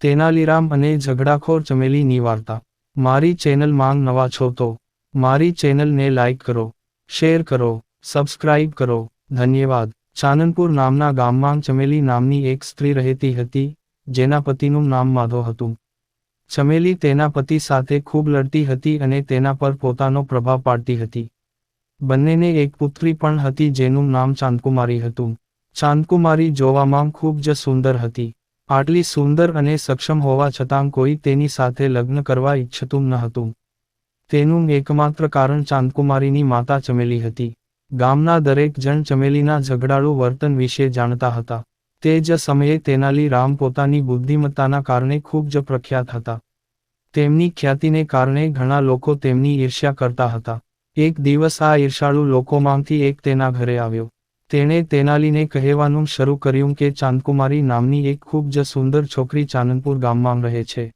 તેનાલીરામ અને ઝઘડાખોર ચમેલીની વાર્તા. મારી ચેનલ માંગ નવા છો તો, મારી ચેનલને લાઇક કરો, શેર કરો, સબસ્ક્રાઇબ કરો, ધન્યવાદ. ચાનનપુર નામના ગામમાં ચમેલી નામની એક સ્ત્રી રહેતી હતી, જેના પતિનું નામ માધો હતું. ચમેલી તેના પતિ સાથે ખૂબ લડતી હતી અને તેના પર પોતાનો પ્રભાવ પાડતી હતી. બંનેને એક પુત્રી પણ હતી જેનું નામ ચાંદકુમારી હતું. ચાંદકુમારી જોવામાં ખૂબ જ સુંદર હતી. આટલી સુંદર અને સક્ષમ હોવા છતાં કોઈ તેની સાથે લગ્ન કરવા ઈચ્છતું ન હતું. તેનું એકમાત્ર કારણ ચાંદકુમારીની માતા ચમેલી હતી. ગામના દરેક જણ ચમેલીના ઝઘડાળુ વર્તન વિશે જાણતા હતા. તે જ સમયે તેનાલી રામ પોતાની બુદ્ધિમત્તાના કારણે ખૂબ જ પ્રખ્યાત હતા. તેમની ખ્યાતિને કારણે ઘણા લોકો તેમની ઈર્ષ્યા કરતા હતા. એક દિવસ આ ઈર્ષાળુ લોકોમાંથી એક તેના ઘરે આવ્યો. તેણે તેનાલીને કહેવાનું શરૂ કર્યું કે ચાંદકુમારી નામની એક ખૂબ જ સુંદર છોકરી ચાનનપુર ગામમાં રહે છે.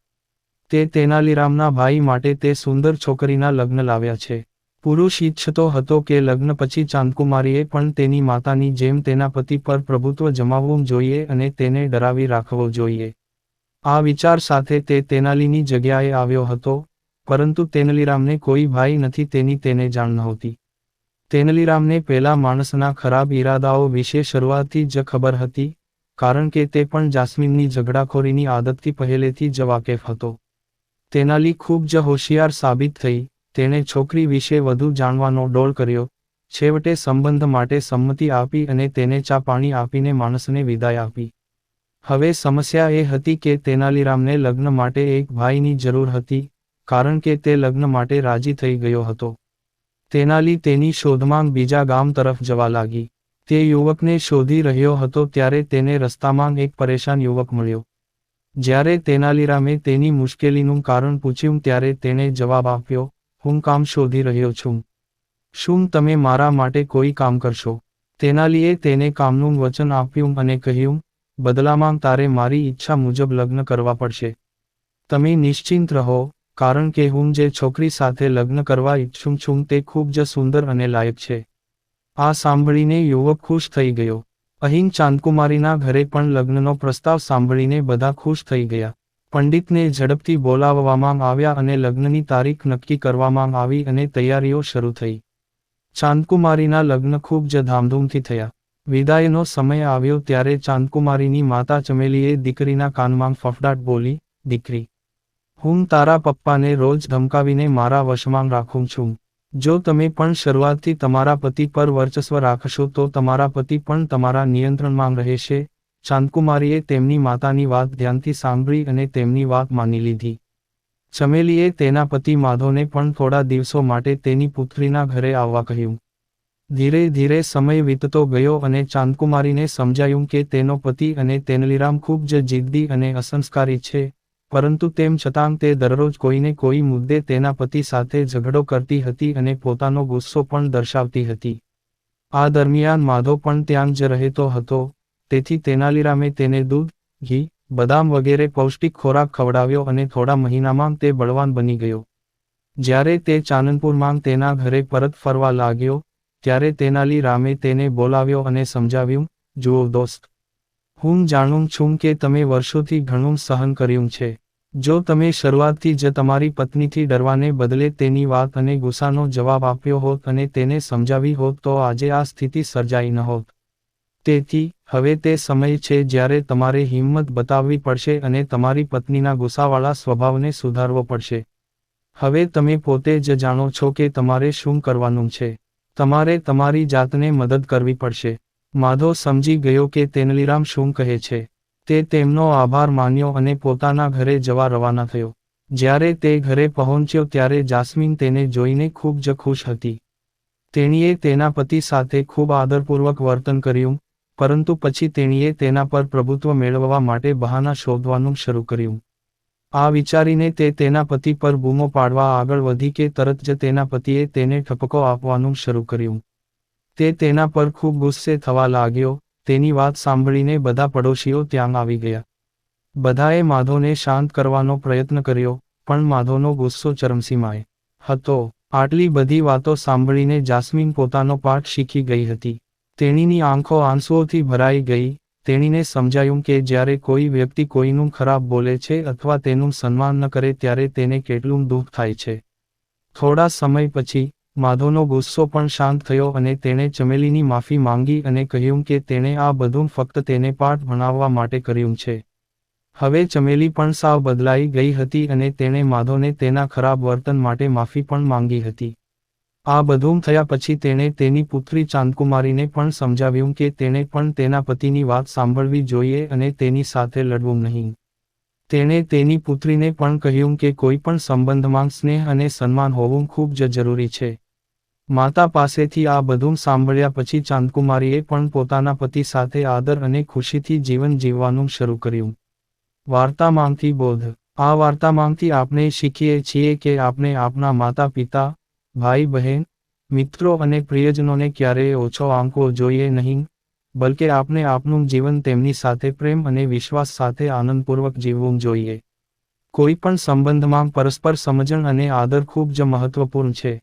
તે તેનાલીરામના ભાઈ માટે તે સુંદર છોકરીના લગ્ન લાવ્યા છે. પુરુષ ઈચ્છતો હતો કે લગ્ન પછી ચાંદકુમારીએ પણ તેની માતાની જેમ તેના પતિ પર પ્રભુત્વ જમાવવું જોઈએ અને તેને ડરાવી રાખવો જોઈએ. આ વિચાર સાથે તે તેનાલીની જગ્યાએ આવ્યો હતો, પરંતુ તેનલીરામને કોઈ ભાઈ નથી તેની તેને જાણ નહોતી. તેનલીરામને પેલા માણસના ખરાબ ઈરાદાઓ વિશે શરૂઆતથી જ ખબર હતી, કારણ કે તે પણ જાસ્મીનની ઝઘડાખોરીની આદતથી પહેલેથી જ વાકેફ હતો. તેનાલી ખૂબ જ હોશિયાર સાબિત થઈ, તેણે છોકરી વિશે વધુ જાણવાનો ડોળ કર્યો, છેવટે સંબંધ માટે સંમતિ આપી અને તેને ચા પાણી આપીને માણસને વિદાય આપી. હવે સમસ્યા એ હતી કે તેનાલીરામને લગ્ન માટે એક ભાઈની જરૂર હતી, કારણ કે તે લગ્ન માટે રાજી થઈ ગયો હતો. તેનાલી તેની શોધમાં બીજા ગામ તરફ જવા લાગી. તે યુવકને શોધી રહ્યો હતો ત્યારે તેને રસ્તામાં એક પરેશાન યુવક મળ્યો. જ્યારે તેનાલીરામે તેની મુશ્કેલીનું કારણ પૂછ્યું ત્યારે તેણે જવાબ આપ્યો, હું કામ શોધી રહ્યો છું. શું તમે મારા માટે કોઈ કામ કરશો? તેનાલીએ તેને કામનું વચન આપ્યું અને કહ્યું, બદલામાં તારે મારી ઈચ્છા મુજબ લગ્ન કરવા પડશે. તમે નિશ્ચિંત રહો કારણ કે હું જે છોકરી સાથે લગ્ન કરવા ઈચ્છું છું તે ખૂબ જ સુંદર અને લાયક છે. આ સાંભળીને યુવક ખુશ થઈ ગયો. અહીં ચાંદકુમારીના ઘરે પણ લગ્નનો પ્રસ્તાવ સાંભળીને બધા ખુશ થઈ ગયા. પંડિતને ઝડપથી બોલાવવામાં આવ્યા અને લગ્નની તારીખ નક્કી કરવામાં આવી અને તૈયારીઓ શરૂ થઈ. ચાંદકુમારીના લગ્ન ખૂબ જ ધામધૂમથી થયા. વિદાયનો સમય આવ્યો ત્યારે ચાંદકુમારીની માતા ચમેલીએ દીકરીના કાનમાં ફફડાટ બોલી, દીકરી હું તારા પપ્પાને રોજ ધમકાવીને મારા વશમાં રાખું છું. જો તમે પણ શરૂઆતથી તમારા પતિ પર વર્ચસ્વ રાખશો તો તમારા પતિ પણ તમારા નિયંત્રણમાં રહેશે. ચાંદકુમારીએ તેમની માતાની વાત ધ્યાનથી સાંભળી અને તેમની વાત માની લીધી. ચમેલીએ તેના પતિ માધવને પણ થોડા દિવસો માટે તેની પુત્રીના ઘરે આવવા કહ્યું. ધીરે ધીરે સમય વીતતો ગયો અને ચાંદકુમારીને સમજાયું કે તેનો પતિ અને તેનલીરામ ખૂબ જ જિદ્દી અને અસંસ્કારી છે. પરંતુ તેમ છતાં તે દરરોજ કોઈને કોઈ મુદ્દે તેના પતિ સાથે ઝઘડો કરતી હતી અને પોતાનો ગુસ્સો પણ દર્શાવતી હતી. આ દરમિયાન માધવ પણ ત્યાં જ રહેતો હતો, તેથી તેનાલીરામે તેને દૂધ, ઘી, બદામ વગેરે પૌષ્ટિક ખોરાક ખવડાવ્યો અને થોડા મહિનામાં તે બળવાન બની ગયો. જ્યારે તે ચાનનપુરમાં તેના ઘરે પરત ફરવા લાગ્યો, ત્યારે તેનાલી રામે તેને બોલાવ્યો અને સમજાવ્યું, જુઓ દોસ્ત, હું જાણું છું કે તમે વર્ષોથી ઘણું સહન કર્યું છે. જો તમે શરૂઆતથી જ તમારી પત્નીથી ડરવાને બદલે તેની વાત અને ગુસ્સાનો જવાબ આપ્યો હોત અને તેને સમજાવી હોત તો આજે આ સ્થિતિ સર્જાઈ ન હોત. તેથી, હવે તે સમય છે જ્યારે તમારે હિંમત બતાવવી પડશે અને તમારી પત્નીના ગુસ્સાવાળા સ્વભાવને સુધારવો પડશે. હવે તમે પોતે જ જાણો છો કે તમારે શું કરવાનું છે. તમારે તમારી જાતને મદદ કરવી પડશે. માધો સમજી ગયો કે તેનલીરામ શું કહે છે. તે તેમનો આભાર માન્યો અને પોતાના ઘરે જવા રવાના થયો. જ્યારે તે ઘરે પહોંચ્યો ત્યારે જાસ્મીન તેને જોઈને ખૂબ જ ખુશ હતી. તેણીએ તેના પતિ સાથે ખૂબ આદરપૂર્વક વર્તન કર્યું, પરંતુ પછી તેણીએ તેના પર પ્રભુત્વ મેળવવા માટે બહાના શોધવાનું શરૂ કર્યું. આ વિચારીને તે તેના પતિ પર બૂમો પાડવા આગળ વધી કે તરત જ તેના પતિએ તેને ઠપકો આપવાનું શરૂ કર્યું. તે તેના પર ખૂબ ગુસ્સે થવા લાગ્યો તેની વાત સાંભળીને બધા પડોશીઓ ત્યાં આવી ગયા. બધાએ માધવને શાંત કરવાનો પ્રયત્ન કર્યો, પણ માધવનો ગુસ્સો ચરમસીમાએ હતો. આટલી બધી વાતો સાંભળીને જાસ્મીન પોતાનો પાઠ શીખી ગઈ હતી. તેણીની આંખો આંસુઓથી ભરાઈ ગઈ, તેણીને સમજાયું કે જ્યારે કોઈ વ્યક્તિ કોઈનું ખરાબ બોલે છે અથવા તેનું સન્માન ન કરે ત્યારે તેને કેટલું દુઃખ થાય છે. થોડા સમય પછી માધવનો ગુસ્સો પણ શાંત થયો અને તેણે ચમેલીની માફી માંગી અને કહ્યું કે તેણે આ બધું ફક્ત તેને પાઠ ભણાવવા માટે કર્યું છે. હવે ચમેલી પણ સાવ બદલાઈ ગઈ હતી અને તેણે માધોને તેના ખરાબ વર્તન માટે માફી પણ માંગી હતી. આ બધું થયા પછી તેણે તેની પુત્રી ચાંદકુમારીને પણ સમજાવ્યું કે તેણે પણ તેના પતિની વાત સાંભળવી જોઈએ અને તેની સાથે લડવું નહીં. તેણે તેની પુત્રીને પણ કહ્યું કે કોઈ પણ સંબંધમાં સ્નેહ અને સન્માન હોવું ખૂબ જ જરૂરી છે. માતા પાસેથી આ બધું સાંભળ્યા પછી ચાંદકુમારીએ પણ પોતાના પતિ સાથે આદર અને ખુશીથી જીવન જીવવાનું શરૂ કર્યું. વાર્તામાંથી બોધ. આ વાર્તામાંથી આપણે શીખીએ છીએ કે આપણે આપણા માતા પિતા, ભાઈ બહેન, મિત્રો અને પ્રિયજનોને ક્યારેય ઓછો આંકવો જોઈએ નહીં, બલકે આપણે આપનું જીવન તેમની સાથે પ્રેમ અને વિશ્વાસ સાથે આનંદપૂર્વક જીવવું જોઈએ. કોઈ પણ સંબંધમાં પરસ્પર સમજણ અને આદર ખૂબ જ મહત્વપૂર્ણ છે.